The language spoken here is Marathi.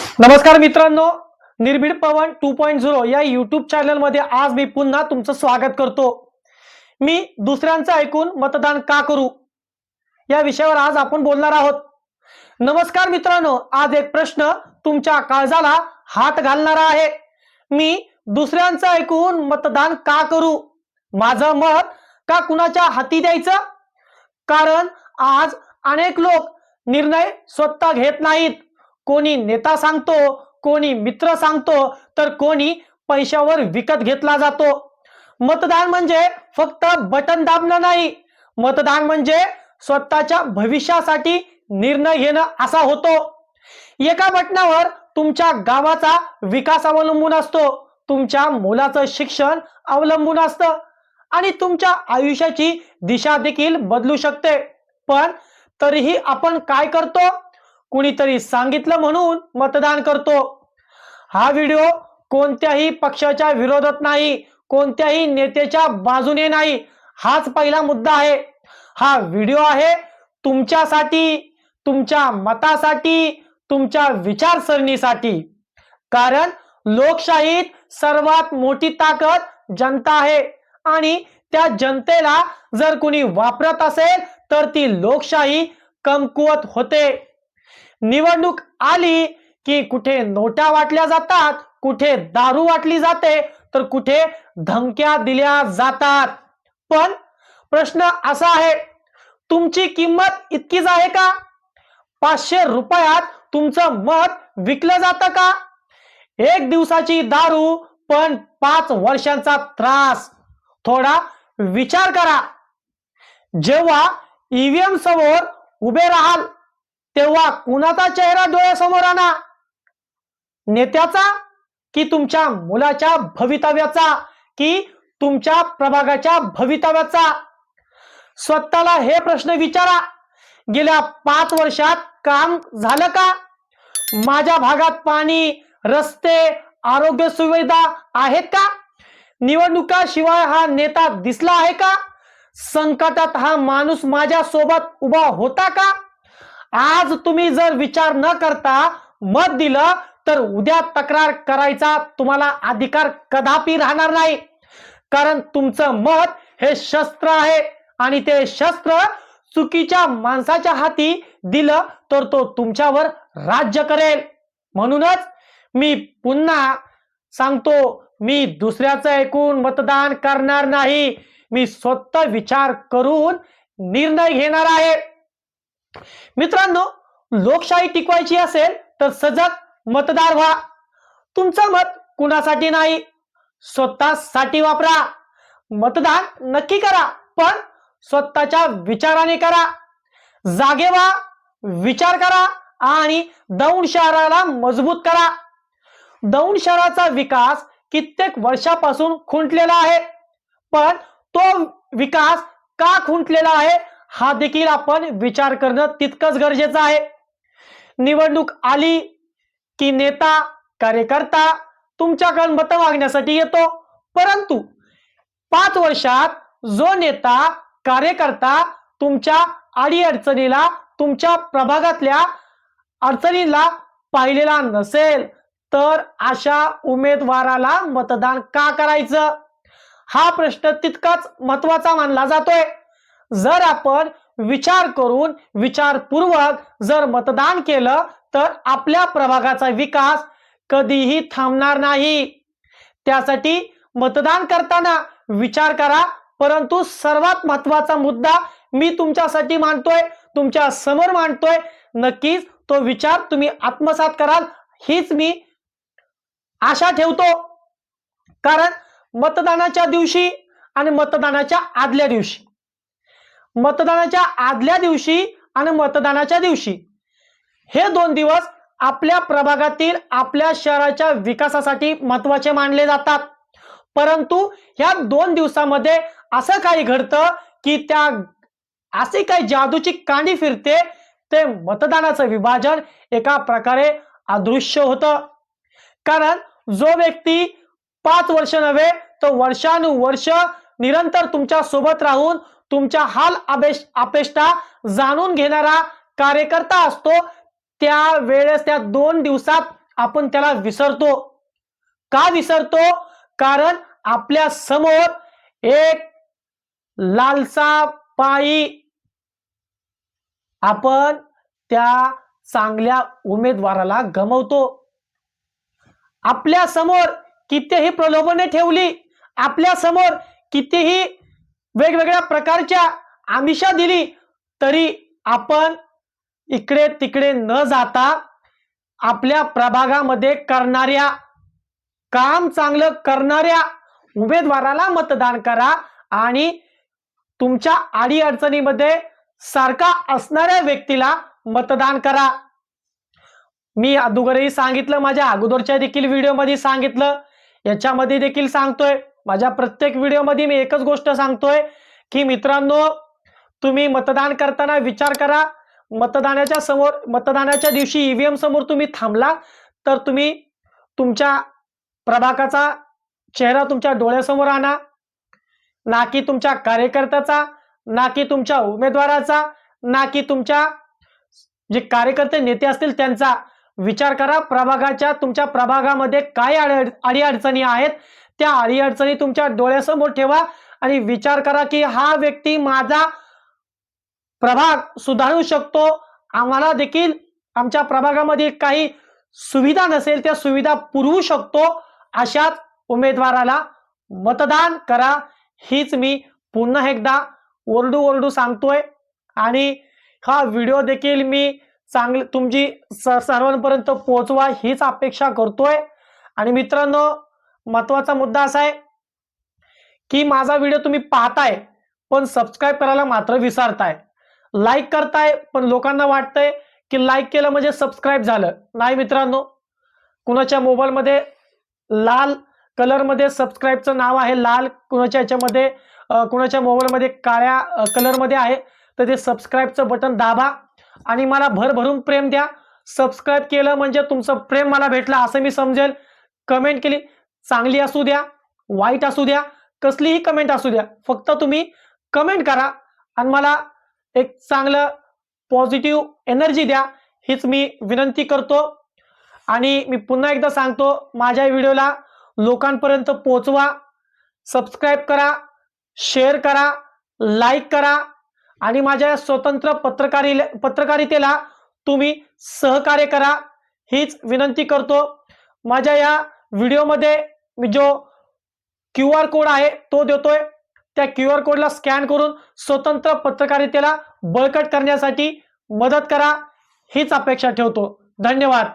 नमस्कार मित्रांनो Nirbhid Pawan two point zero या युट्यूब चॅनलमध्ये आज मी पुन्हा तुमचं स्वागत करतो. मी दुसऱ्यांचं ऐकून मतदान का करू? या विषयावर आज आपण बोलणार आहोत. नमस्कार मित्रांनो आज एक प्रश्न तुमच्या काळजाला हात घालणारा आहे. मी दुसऱ्यांचं ऐकून मतदान का करू? माझं मत का कुणाच्या हाती द्यायचं? कारण आज अनेक लोक निर्णय स्वतः घेत नाहीत. कोणी नेता सांगतो कोणी मित्र सांगतो तर कोणी पैशावर विकत घेतला जातो. मतदान म्हणजे फक्त बटन दाबणं नाही. मतदान म्हणजे स्वतःच्या भविष्यासाठी निर्णय घेणं असा होतो. एका बटनावर तुमच्या गावाचा विकास अवलंबून असतो. तुमच्या मुलाचं शिक्षण अवलंबून असतं. आणि तुमच्या आयुष्याची दिशा देखील बदलू शकते. पण तरीही आपण काय करतो? कुणीतरी सांगितलं म्हणून मतदान करतो. हा व्हिडिओ कोणत्याही पक्षाच्या विरोधात नाही कोणत्याही नेत्याच्या बाजूने नाही. हाच पहिला मुद्दा आहे. हा व्हिडिओ आहे तुमच्यासाठी तुमच्या मतासाठी तुमच्या विचारसरणीसाठी. कारण लोकशाहीत सर्वात मोठी ताकद जनता आहे. आणि त्या जनतेला जर कुणी वापरत असेल तर ती लोकशाही कमकुवत होते. निवडणूक आली की कुठे नोटा वाटल्या जातात कुठे दारू वाटली जाते तर कुठे धमक्या दिल्या जातात. पण प्रश्न असा आहे तुमची किंमत इतकीच आहे का? पाचशे रुपयात तुमचं मत विकलं जातं का? एक दिवसाची दारू पण पाच वर्षांचा त्रास. थोडा विचार करा. जेव्हा ईव्हीएम समोर उभे राहाल तेव्हा कुणाचा चेहरा डोळ्यासमोर आणा? नेत्याचा की तुमच्या मुलाच्या भवितव्याचा की तुमच्या प्रभागाच्या भवितव्याचा? स्वतःला हे प्रश्न विचारा. गेल्या पाच वर्षात काम झालं का? माझ्या भागात पाणी रस्ते आरोग्य सुविधा आहेत का? निवडणुकाशिवाय हा नेता दिसला आहे का? संकटात हा माणूस माझ्या सोबत उभा होता का? आज तुम्ही जर विचार न करता मत दिलं तर उद्या तक्रार करायचा तुम्हाला अधिकार कदापि राहणार नाही. कारण तुमचं मत हे शस्त्र आहे आणि ते शस्त्र चुकीच्या माणसाच्या हाती दिलं तर तो तुमच्यावर राज्य करेल. म्हणूनच मी पुन्हा सांगतो मी दुसऱ्याचं ऐकून मतदान करणार नाही. मी स्वतः विचार करून निर्णय घेणार आहे. मित्रांनो लोकशाही टिकवायची असेल तर सजग मतदार व्हा. तुमचं मत कुणासाठी नाही? स्वतःसाठी वापरा. मतदान नक्की करा पण स्वतःच्या विचाराने करा. जागे व्हा विचार करा आणि दौंड शहराला मजबूत करा. दौंड शहराचा विकास कित्येक वर्षापासून खुंटलेला आहे पण तो विकास का खुंटलेला आहे? हा देखील आपण विचार करणं तितकंच गरजेचं आहे. निवडणूक आली की नेता कार्यकर्ता तुमच्याकडून मतं मागण्यासाठी येतो. परंतु पाच वर्षात जो नेता कार्यकर्ता तुमच्या अडीअडचणीला तुमच्या प्रभागातल्या अडचणीला पाहिलेला नसेल तर अशा उमेदवाराला मतदान का करायचं? हा प्रश्न तितकाच महत्त्वाचा मानला जातोय. जर आपण विचार करून विचारपूर्वक जर मतदान केलं तर आपल्या प्रभागाचा विकास कधीही थांबणार नाही. त्यासाठी मतदान करताना विचार करा परंतु सर्वात महत्त्वाचा मुद्दा मी तुमच्यासाठी मांडतोय तुमच्यासमोर मांडतोय. नक्कीच तो विचार तुम्ही आत्मसात कराल हीच मी आशा ठेवतो. कारण मतदानाच्या दिवशी आणि मतदानाच्या आदल्या दिवशी मतदानाच्या आदल्या दिवशी आणि मतदानाच्या दिवशी. हे दोन दिवस आपल्या प्रभागातील आपल्या शहराच्या विकासासाठी महत्त्वाचे मानले जातात. परंतु ह्या दोन दिवसामध्ये असं काही घडतं की त्या असे काही जादूची कांडी फिरते ते मतदानाचं विभाजन एका प्रकारे अदृश्य होतं. कारण जो व्यक्ती पाच वर्ष नव्हे तर वर्षानुवर्ष निरंतर तुमच्यासोबत राहून तुमच्या हाल अपेश अपेष्टा जाणून घेणारा कार्यकर्ता असतो. त्या वेळेस त्या दोन दिवसात आपण त्याला विसरतो. का विसरतो? कारण आपल्यासमोर एक लालसा पायी आपण त्या चांगल्या उमेदवाराला गमवतो. आपल्यासमोर कितीही प्रलोभने ठेवली आपल्यासमोर कितीही वेगवेगळ्या प्रकारच्या आमिषा दिली तरी आपण इकडे तिकडे न जाता आपल्या प्रभागामध्ये करणाऱ्या काम चांगलं करणाऱ्या उमेदवाराला मतदान करा आणि तुमच्या अडीअडचणीमध्ये सारखा असणाऱ्या व्यक्तीला मतदान करा. मी अगोदरही सांगितलं माझ्या अगोदरच्या देखील व्हिडिओमध्ये सांगितलं याच्यामध्ये देखील सांगतोय. माझ्या प्रत्येक व्हिडिओमध्ये मी एकच गोष्ट सांगतोय की मित्रांनो तुम्ही मतदान करताना विचार करा. मतदानाच्या समोर मतदानाच्या दिवशी ईव्हीएम समोर तुम्ही थांबला तर तुम्ही तुमच्या प्रभागाचा चेहरा तुमच्या डोळ्यासमोर आणा. ना की तुमच्या कार्यकर्त्याचा ना की तुमच्या उमेदवाराचा ना की तुमच्या जे कार्यकर्ते नेते असतील त्यांचा विचार करा. प्रभागाच्या तुमच्या प्रभागामध्ये काय अडी अडचणी आहेत त्या अडीअडचणी तुमच्या डोळ्यासमोर ठेवा आणि विचार करा की हा व्यक्ती माझा प्रभाग सुधारू शकतो. आम्हाला देखील आमच्या प्रभागामध्ये काही सुविधा नसेल त्या सुविधा पुरवू शकतो. अशाच उमेदवाराला मतदान करा. हीच मी पुन्हा एकदा ओरडू ओरडू सांगतोय. आणि हा व्हिडिओ देखील मी चांगली तुमची सर्वांपर्यंत पोहोचवा हीच अपेक्षा करतोय. आणि मित्रांनो महत्त्वाचा मुद्दा असा आहे की माझा व्हिडिओ तुम्ही पाहताय पण सबस्क्राईब करायला मात्र विसरताय. लाईक करताय पण लोकांना वाटतंय की लाईक केलं म्हणजे सबस्क्राईब झालं. नाही मित्रांनो कुणाच्या मोबाईलमध्ये लाल कलरमध्ये सबस्क्राईबचं नाव आहे लाल कुणाच्या याच्यामध्ये कुणाच्या मोबाईलमध्ये काळ्या कलरमध्ये आहे तर ते सबस्क्राईबचं बटन दाबा आणि मला भरभरून प्रेम द्या. सबस्क्राईब केलं म्हणजे तुमचं प्रेम मला भेटलं असं मी समजेल. कमेंट केली चांगली असू द्या वाईट असू द्या कसलीही कमेंट असू द्या फक्त तुम्ही कमेंट करा आणि मला एक चांगलं पॉझिटिव्ह एनर्जी द्या हीच मी विनंती करतो. आणि मी पुन्हा एकदा सांगतो माझ्या व्हिडिओला लोकांपर्यंत पोचवा सबस्क्राईब करा शेअर करा लाईक करा आणि माझ्या स्वतंत्र पत्रकारी पत्रकारितेला तुम्ही सहकार्य करा हीच विनंती करतो. माझ्या या व्हिडिओमध्ये मी जो क्यू आर कोड आहे तो देतोय. त्या क्यू आर कोडला स्कॅन करून स्वतंत्र पत्रकारितेला बळकट करण्यासाठी मदत करा हीच अपेक्षा ठेवतो. धन्यवाद.